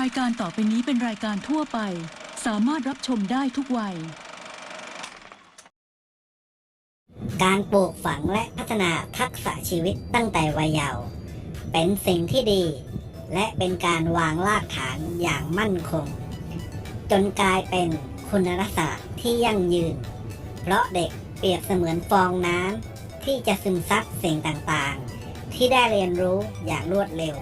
รายการต่อไปนี้เป็นรายการทั่วไป สามารถรับชมได้ทุกวัย การปลูกฝังและพัฒนาทักษะชีวิตตั้งแต่วัยเยาว์เป็นสิ่งที่ดี และเป็นการวางรากฐานอย่างมั่นคง จนกลายเป็นคุณลักษณะที่ยั่งยืน เพราะเด็กเปรียบเสมือนฟองน้ำที่จะซึมซับสิ่งต่างๆ ที่ได้เรียนรู้อย่างรวดเร็ว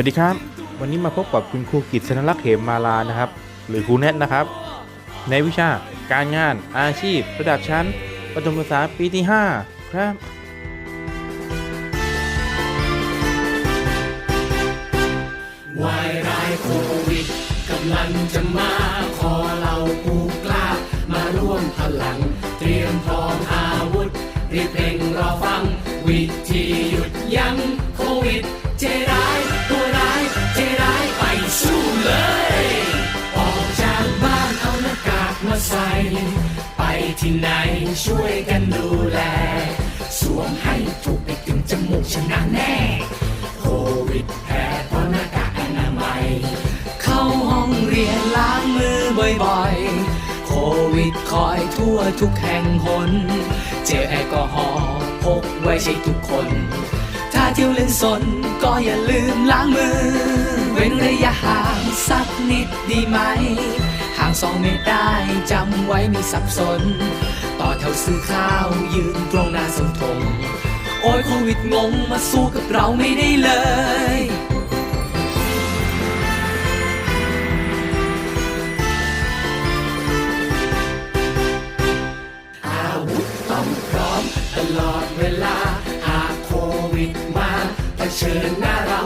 วัสดีครับ วันนี้มาพบกับคุณครูกิตสนลักษ์เหมมาลานะครับ หรือครูแนทนะครับ ในวิชาการงานอาชีพ ระดับชั้น ประถมศึกษาปีที่ 5 ครับ วายร้ายโควิดกำลังจะมาขอเราผู้กล้า มาร่วมพลัง เตรียมพร้อมอาวุธรีบเร่งรอฟัง วิธีหยุดยั้งโควิดเจร้ายตัวร้ายเจร้ายไปสู้เลย ออกจากบ้านเอาหน้ากากมาใส่ ไปที่ไหนช่วยกันดูแล สวมให้ถูกไปถึงจมูกชนะแน่ โควิดแพ้เพราะหน้ากากอนามัย เข้าห้องเรียนล้างมือบ่อยๆ โควิดคอยทั่วทุกแห่งหนเจลแอลกอฮอล์ กไว้ใช้ทุกคน ถ้าเที่ยวเล่นสนก็อย่าลืมล้างมือ เว้นระยะห่างสักนิดดีไหม ห่างสองเมตรได้จำไว้ไมีสับสน ต่อแถวซื้อข้าวยืนตรงหน้าเสาธงโอ้ยโควิดงงมาสู้กับเราไม่ได้เลย ตลอดเวลา หากโควิดมาเผชิญหน้าเรา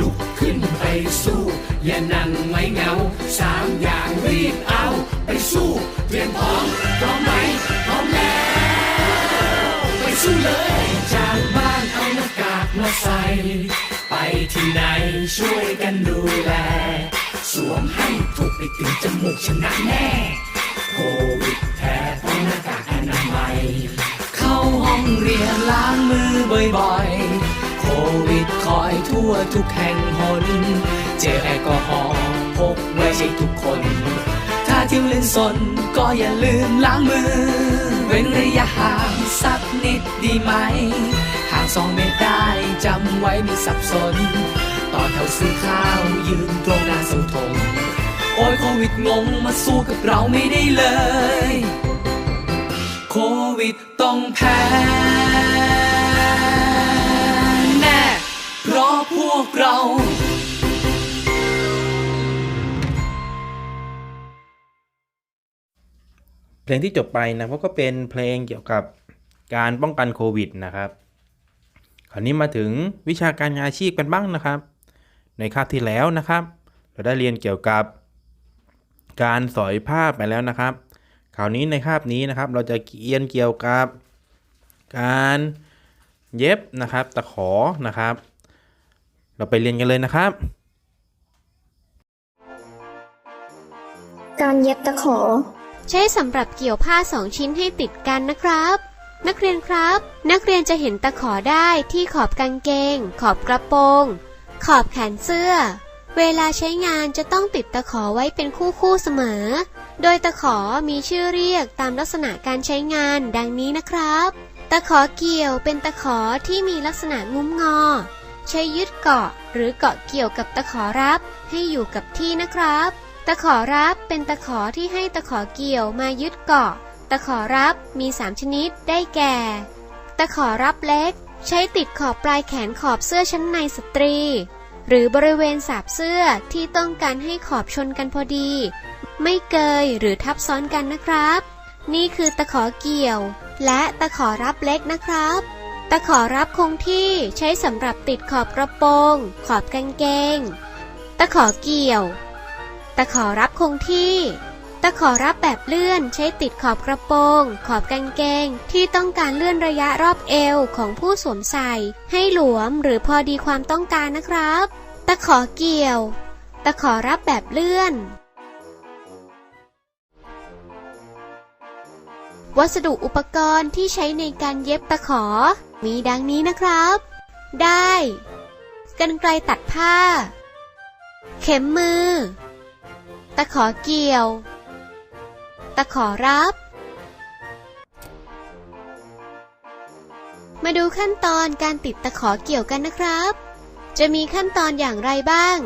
ลุกขึ้นไปสู้ อย่านั่งไว้เหงาสามอย่างรีบเอาไปสู้เตรียมพร้อมพร้อมไหมพร้อมแล้ว ไปสู้เลยจากบ้านเอาหน้ากากมาใส่ไปที่ไหนช่วยกันดูแล สวมให้ถูกไปถึงจมูกชนะแน่โควิดแพ้เพราะหน้ากากอนามัย ห้องเรียนล้างมือบ่อยๆ โควิดคอยทั่วทุกแห่งหน เจลแอลกอฮอล์พกไว้ใช้ทุกคน ถ้าเที่ยวเล่นสนก็อย่าลืมล้างมือ เว้นระยะห่างสักนิดดีไหม ห่างสองเมตรได้จำไว้ไมีสับสน ต่อแถวซื้อข้าวยืนตรงหน้าเสาธงโอ้ยโควิดงงมาสู้กับเราไม่ได้เลย ควิดต้องแพ้แน่ เพราะพวกเราเพลงที่จบไปนะก็เป็นเพลงเกี่ยวกับการป้องกันโควิดนะครับ คราวนี้มาถึงวิชาการงานอาชีพกันบ้างนะครับ ในคาบที่แล้วนะครับ เราได้เรียนเกี่ยวกับการสอยผ้าไปแล้วนะครับ คราวนี้ในคาบนี้นะครับ เราจะเรียนเกี่ยวกับ การเย็บนะครับ ตะขอนะครับ เราไปเรียนกันเลยนะครับ การเย็บตะขอ ใช้สำหรับเกี่ยวผ้าสองชิ้นให้ติดกันนะครับ นักเรียนครับ นักเรียนจะเห็นตะขอได้ที่ขอบกางเกง ขอบกระโปรง ขอบแขนเสื้อ เวลาใช้งานจะต้องติดตะขอไว้เป็นคู่คู่ๆเสมอ โดยตะขอมีชื่อเรียกตามลักษณะการใช้งานดังนี้นะครับ ตะขอเกี่ยวเป็นตะขอที่มีลักษณะงุ้มงอ ใช้ยึดเกาะหรือเกาะเกี่ยวกับตะขอรับให้อยู่กับที่นะครับ ตะขอรับเป็นตะขอที่ให้ตะขอเกี่ยวมายึดเกาะ ตะขอรับมี 3 ชนิดได้แก่ ตะขอรับเล็ก ใช้ติดขอบปลายแขนขอบเสื้อชั้นในสตรี หรือบริเวณสาบเสื้อที่ต้องการให้ขอบชนกันพอดี ไม่เกยหรือทับซ้อนกันนะครับ นี่คือตะขอเกี่ยว และตะขอรับเล็กนะครับ ตะขอรับคงที่ใช้สำหรับติดขอบกระโปรง ขอบกางเกง ตะขอเกี่ยว ตะขอรับคงที่ ตะขอรับแบบเลื่อนใช้ติดขอบกระโปรง ขอบกางเกง ที่ต้องการเลื่อนระยะรอบเอวของผู้สวมใส่ ให้หลวมหรือพอดีความต้องการนะครับ ตะขอเกี่ยว ตะขอรับแบบเลื่อน วัสดุอุปกรณ์ที่ใช้ในการเย็บตะขอ มีดังนี้นะครับ ได้กันไกลตัดผ้า เข็มมือ ตะขอเกี่ยว ตะขอรับ มาดูขั้นตอนการติดตะขอเกี่ยวกันนะครับ จะมีขั้นตอนอย่างไรบ้าง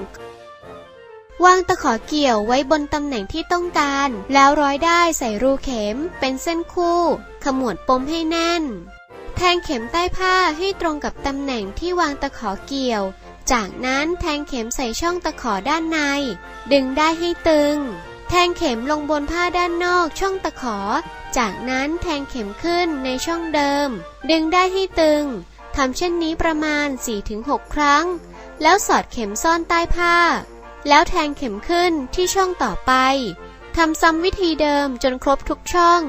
วางตะขอเกี่ยวไว้บนตำแหน่งที่ต้องการ แล้วร้อยได้ใส่รูเข็มเป็นเส้นคู่ ขมวดปมให้แน่น แทงเข็มใต้ผ้าให้ตรงกับตำแหน่งที่วางตะขอเกี่ยว จากนั้นแทงเข็มใส่ช่องตะขอด้านใน ดึงได้ให้ตึง แทงเข็มลงบนผ้าด้านนอกช่องตะขอ จากนั้นแทงเข็มขึ้นในช่องเดิม ดึงได้ให้ตึงทำเช่นนี้ประมาณ 4-6 ครั้ง แล้วสอดเข็มซ่อนใต้ผ้า แล้วแทงเข็มขึ้นที่ช่องต่อไปทำซ้ำวิธีเดิมจนครบทุกช่อง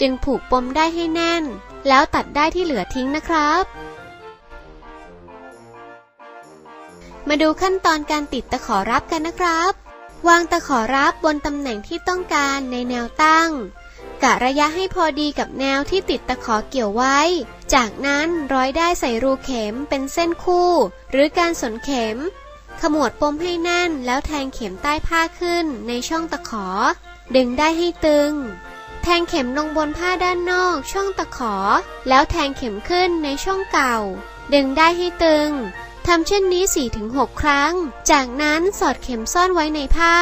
จึงผูกปมได้ให้แน่น แล้วตัดได้ที่เหลือทิ้งนะครับ มาดูขั้นตอนการติดตะขอรับกันนะครับ วางตะขอรับบนตำแหน่งที่ต้องการในแนวตั้ง กะระยะให้พอดีกับแนวที่ติดตะขอเกี่ยวไว้ จากนั้นร้อยได้ใส่รูเข็มเป็นเส้นคู่ หรือการสนเข็ม ขมวดปมให้แน่นแล้วแทงเข็มใต้ผ้าขึ้นในช่องตะขอ ดึงได้ให้ตึง แทงเข็มลงบนผ้าด้านนอกช่องตะขอ แล้วแทงเข็มขึ้นในช่องเก่า ดึงได้ให้ตึงทำเช่นนี้ 4-6 ครั้ง จากนั้นสอดเข็มซ่อนไว้ในผ้า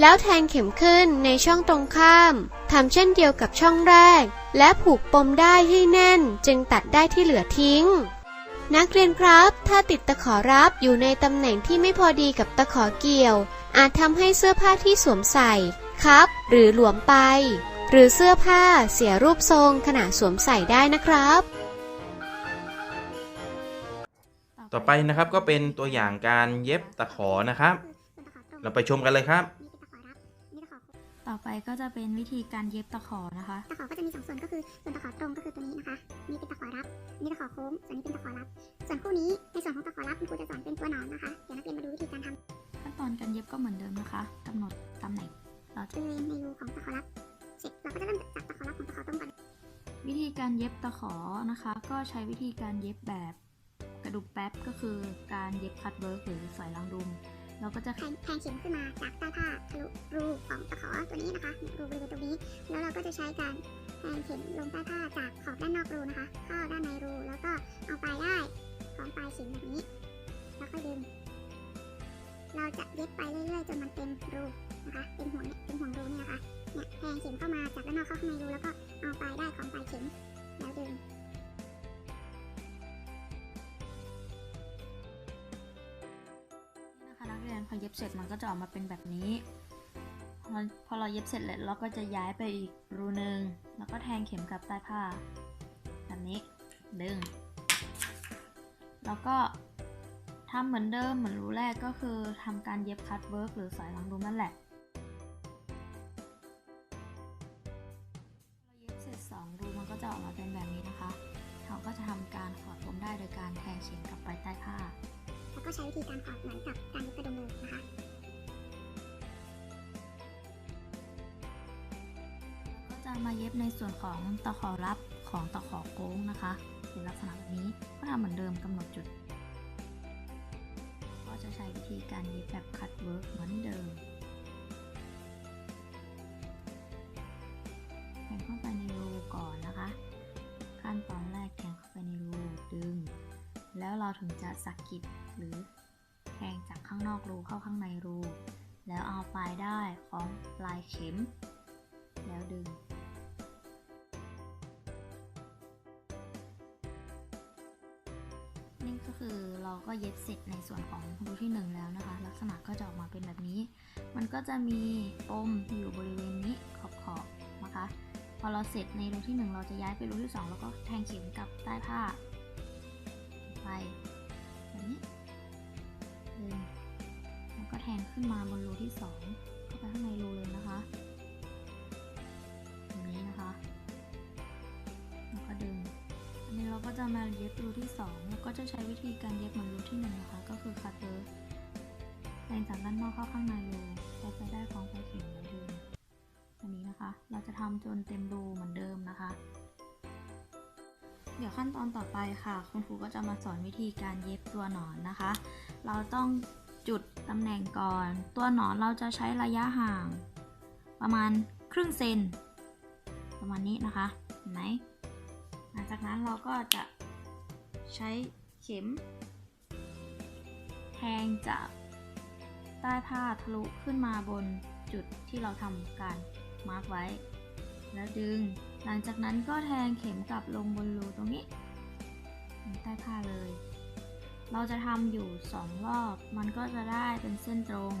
แล้วแทงเข็มขึ้นในช่องตรงข้าม ทำเช่นเดียวกับช่องแรก และผูกปมได้ให้แน่นจึงตัดได้ที่เหลือทิ้ง นักเรียนครับ ถ้าติดตะขอรับอยู่ในตำแหน่งที่ไม่พอดีกับตะขอเกี่ยว อาจทำให้เสื้อผ้าที่สวมใส่ครับ หรือหลวมไป หรือเสื้อผ้าเสียรูปทรงขณะสวมใส่ได้นะครับ ต่อไปนะครับก็เป็นตัวอย่างการเย็บตะขอนะครับ เราไปชมกันเลยครับ ต่อไปก็จะเป็นวิธีการเย็บตะขอนะคะ ตะขอก็จะมีสองส่วนก็คือส่วนตะขอตรงก็คือตัวนี้นะคะนี่เป็นตะขอรับนี่ตะขอโค้งส่วนนี้เป็นตะขอรับ ส่วนคู่นี้ในส่วนของตะขอรับคุณครูจะสอนเป็นตัวหนอนนะคะเดี๋ยวนักเรียนมาดูวิธีการทำขั้นตอนการเย็บก็เหมือนเดิมนะคะกำหนดตำแหน่งเราจะบริเวณในรูของตะขอรับเสร็จเราก็จะเริ่มจากตะขอรับของตะขอตรงก่อนวิธีการเย็บตะขอนะคะ ก็ใช้วิธีการเย็บแบบกระดุกแป๊บก็คือการเย็บคัตเวิร์กหรือสายรางดุม เราก็จะแทงแทงเข็มขึ้นมาจากใต้ผ้าทะลุรูของตะขอตัวนี้นะคะรูบริเวณตรงนี้ แล้วเราก็จะใช้การแทงเข็มลงใต้ผ้าจากขอบด้านนอกรูนะคะ เข้าด้านในรูแล้วก็เอาปลายได้ของปลายเข็มแบบนี้แล้วค่อยดึง เราจะเย็บไปเรื่อยๆจนมันเต็มรูนะคะเต็มห่วงเนี่ยเต็มห่วงรูนี่นะคะเนี่ยแทงเข็มเข้ามาจากด้านนอกเข้าข้างในรูแล้วก็เอาปลายได้ของปลายเข็มแล้วดึง อเย็บเสร็จมันก็จะออกมาเป็นแบบนี้ พอเราเย็บเสร็จแล้วเราก็จะย้ายไปอีกรูหนึ่งแล้วก็แทงเข็มกลับใต้ผ้า แบบนี้ ดึง แล้วก็ทำเหมือนเดิมเหมือนรูแรกก็คือทำการเย็บคัตเวิร์กหรือสายหลังดุมนั่นแหละเราเย็บเสร็จสองรูมันก็จะออกมาเป็นแบบนี้นะคะ เราก็จะทำการถอดปมได้โดยการแทงเข็มกลับไปใต้ผ้า ก็ใช้วิธีการถอดเหมือนกับการย็บกระดุมเลยนะคะก็จะมาเย็บในส่วนของตะขอรับของตะขอโค้งนะคะเป็นลักษณะแบบนี้ก็ทำเหมือนเดิมกำหนดจุด ก็จะใช้วิธีการเย็บแบบคัตเวิร์กเหมือนเดิมแทงเข้าไปในรูก่อนนะคะ ขั้นตอน แล้วเราถึงจะสักกิดหรือแทงจากข้างนอกรูเข้าข้างในรู แล้วเอาปลายได้ของปลายเข็ม แล้วดึง นี่ก็คือเราก็เย็บเสร็จในส่วนของรูที่ 1 แล้วนะคะ ลักษณะก็จะออกมาเป็นแบบนี้ มันก็จะมีปมอยู่บริเวณนี้ขอบขอบๆนะคะ พอเราเสร็จในรูที่ 1 เราจะย้ายไปรูที่ 2 แล้วก็แทงเข็มกลับใต้ผ้า ไปแบบนี้ดึงแล้วก็แทงขึ้นมาบนรูที่ 2 เข้าไปข้างในรูเลยนะคะแบบนี้นะคะแล้วก็ดึงอันนี้เราก็จะมาเย็บรูที่ 2 แล้วก็จะใช้วิธีการเย็บเหมือนรูที่1นะคะ ก็คือคัตเตอร์แทงจากด้านนอกเข้าข้างในรูใช้ไปได้ของปเข็มเหมือนเดิมอันนี้นะคะ เราจะทำจนเต็มรูเหมือนเดิมนะคะ ดี๋ยวขั้นตอนต่อไปค่ะ คุณครูก็จะมาสอนวิธีการเย็บตัวหนอนนะคะ เราต้องจุดตำแหน่งก่อน ตัวหนอนเราจะใช้ระยะห่าง ประมาณครึ่งเซนประมาณนี้นะคะเห็นไหมหลังจากนั้นเราก็จะใช้เข็ม แทงจากใต้ผ้าทะลุขึ้นมาบนจุดที่เราทำการมาร์กไว้ แล้วดึง หลังจากนั้นก็แทงเข็มกลับลงบนรูตรงนี้ ใต้ผ้าเลย เราจะทำอยู่สองรอบ มันก็จะได้เป็นเส้นตรง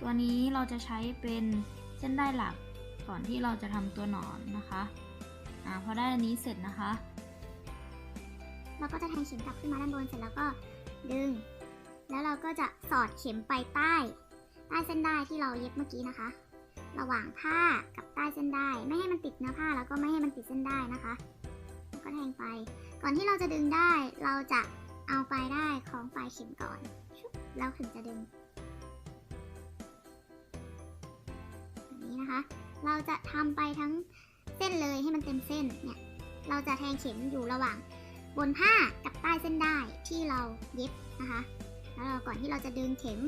ตัวนี้เราจะใช้เป็นเส้นได้หลักก่อนที่เราจะทำตัวหนอนนะคะอ่าพอได้อันนี้เสร็จนะคะ เราก็จะแทงเข็มกลับขึ้นมาด้านบนเสร็จแล้วก็ดึง แล้วเราก็จะสอดเข็มไปใต้ ใต้เส้นได้ที่เราเย็บเมื่อกี้นะคะ ระหว่างผ้ากับใต้เส้นได้ ไม่ให้มันติดเนื้อผ้าแล้วก็ไม่ให้มันติดเส้นได้นะคะ ก็แทงไป ก่อนที่เราจะดึงได้ เราจะเอาปลายได้ของปลายเข็มก่อนชุบแล้วถึงจะดึงแบบนี้นะคะ เราจะทำไปทั้งเส้นเลยให้มันเต็มเส้นเนี่ย เราจะแทงเข็มอยู่ระหว่างบนผ้ากับใต้เส้นได้ที่เราเย็บนะคะ แล้วก่อนที่เราจะดึงเข็ม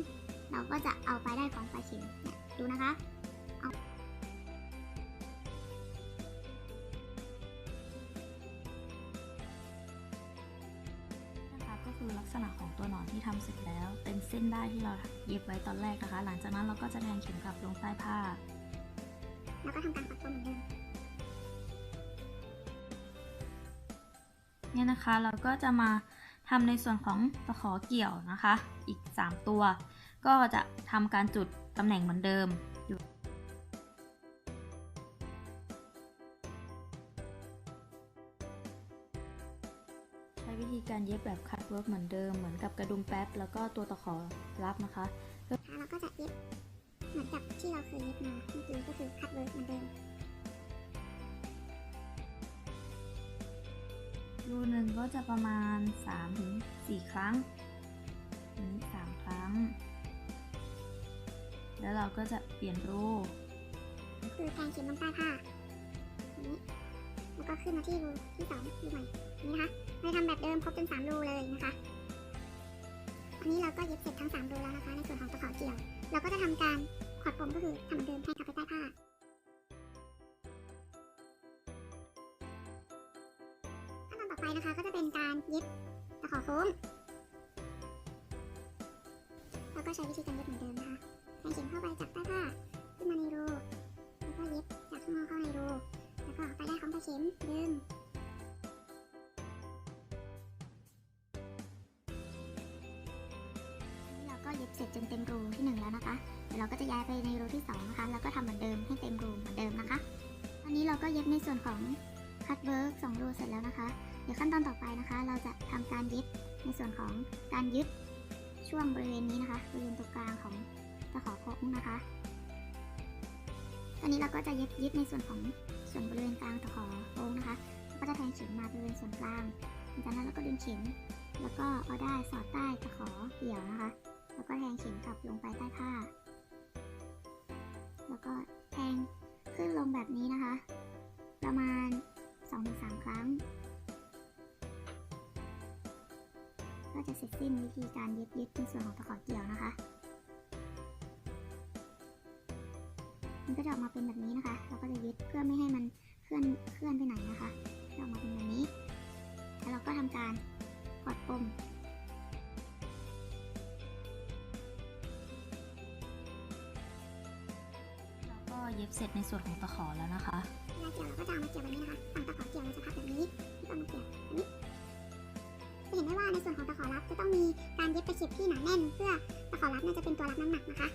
เราก็จะเอาปลายได้ของปลายเข็มเนี่ยดูนะคะ ษณะของตัวหนอนที่ทำเสร็จแล้ว เป็นเส้นได้ที่เราเย็บไว้ตอนแรกนะคะ หลังจากนั้นเราก็จะแทงเข็มกลับลงใต้ผ้า แล้วก็ทำการปัดตัวเหมือนเดิมเนี่ยนะคะเราก็จะมาทำในส่วนของตะขอเกี่ยวนะคะ อีก 3 ตัว ก็จะทำการจุดตำแหน่งเหมือนเดิม การเย็บแบบคัตเวิร์กเหมือนเดิมเหมือนกับกระดุมแป๊บแล้วก็ตัวตะขอรับนะคะค่ะเราก็จะเย็บเหมือนกับที่เราเคยเย็บมาเมื่อกี้ก็คือคัดเวิร์กเหมือนเดิมรูหนึ่งก็จะประมาณ 3-4 ครั้งนี้3ครั้ง แล้วเราก็จะเปลี่ยนรู คือแทงเข็มลงใต้ผ้าอย่างนี้ แล้วก็ขึ้นมาที่รูที่สองรูใหม่นี่นะคะเราทำแบบเดิมครบจนสามรูเลยนะคะอันนี้เราก็เย็บเสร็จทั้งสามรูแล้วนะคะในส่วนของตะขอเกี่ยว เราก็จะทำการขอดปมก็คือทำเหมือนเดิมแทงกลับไปใต้ผ้าขั้นตอนต่อไปนะคะก็จะเป็นการเย็บตะขอโค้งเราก็ใช้วิธีการเย็บเหมือนเดิมนะคะแทงเข็มเข้าไปจา จนเต็มรูที่หนึ่งแล้วนะคะเดี๋ยวเราก็จะย้ายไปในรูที่สองนะคะแล้วก็ทำเหมือนเดิมให้เต็มรูเหมือนเดิมนะคะอันนี้เราก็เย็บในส่วนของคัตเวิร์กสองรูเสร็จแล้วนะคะ เดี๋ยวขั้นตอนต่อไปนะคะ เราจะทำการย็บในส่วนของการยึดช่วงบริเวณนี้นะคะบริเวณตรงกลางของตะขอโค้งนะคะ ตอนนี้เราก็จะเย็บยึดในส่วนของส่วนบริเวณกลางตะขอโค้งนะคะ ก็จะแทงเข็มมาบริเวณส่วนกลางจากนั้นเราก็ดึงเข็มแล้วก็เอาได้ายสอดใต้ตะขอเกี่ยวนะคะ ก็แทงเข็มกลับลงไปใต้ผ้า แล้วก็แทงขึ้นลงแบบนี้นะคะ ประมาณ 2-3 ครั้ง ก็จะเสร็จสิ้นวิธีการเย็บยึดในส่วนของตะขอเกี่ยวนะคะ มันก็จะออกมาเป็นแบบนี้นะคะ เราก็จะยึดเพื่อไม่ให้มันเคลื่อนเคลื่อนไปไหนนะคะจะออกมาเป็นแบบนี้ แล้วเราก็ทำการกดปุ่ม แล้วก็เย็บเสร็จในส่วนของตะขอแล้วนะคะเวลาเกี่ยวเราก็จะเอามาเกี่ยวแบบนี้นะคะฝั่งตะขอเกี่ยวเราจะพับแบบนี้แล้วก็เอามาเกี่ยวแบบนี้จะเห็นได้ว่าในส่วนของตะขอรับจะต้องมีการเย็บตะเข็บที่หนาแน่น เพื่อตะขอรับน่าจะเป็นตัวรับน้ำหนักนะคะ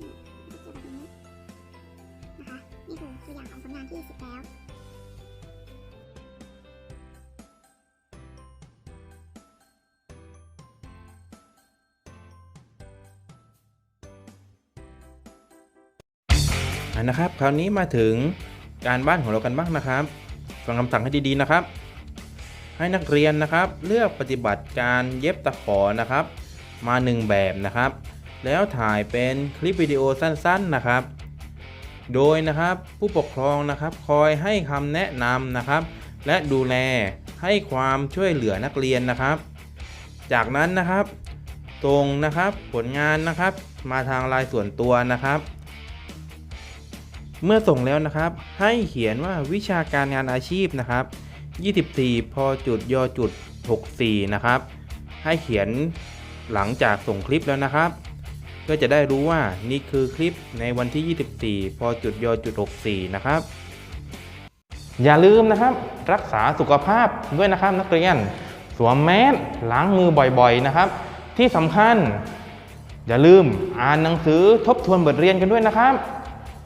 นี่จะเกี่ยวแบบนี้นะคะนี่คือตัวอย่างของผลงานที่เสร็จแล้ว นะครับ คราวนี้มาถึงการบ้านของเรากันบ้างนะครับฟังคำสั่งให้ดีๆนะครับ ให้นักเรียนนะครับ เลือกปฏิบัติการเย็บตะขอนะครับ มาหนึ่งแบบนะครับ แล้วถ่ายเป็นคลิปวิดีโอสั้นๆนะครับ โดยนะครับผู้ปกครองนะครับคอยให้คำแนะนำนะครับ และดูแลให้ความช่วยเหลือนักเรียนนะครับ จากนั้นนะครับตรงนะครับผลงานนะครับ มาทางลายส่วนตัวนะครับ เมื่อส่งแล้วนะครับ ให้เขียนว่าวิชาการงานอาชีพนะครับ 24 พอจุดยอจุด 64 นะครับ ให้เขียนหลังจากส่งคลิปแล้วนะครับ ก็จะได้รู้ว่านี่คือคลิปในวันที่ 24 พอจุดยอจุด 64 นะครับ อย่าลืมนะครับ รักษาสุขภาพด้วยนะครับนักเรียน สวมแมสล้างมือบ่อยๆนะครับ ที่สำคัญ อย่าลืมอ่านหนังสือทบทวนบทเรียนกันด้วยนะครับ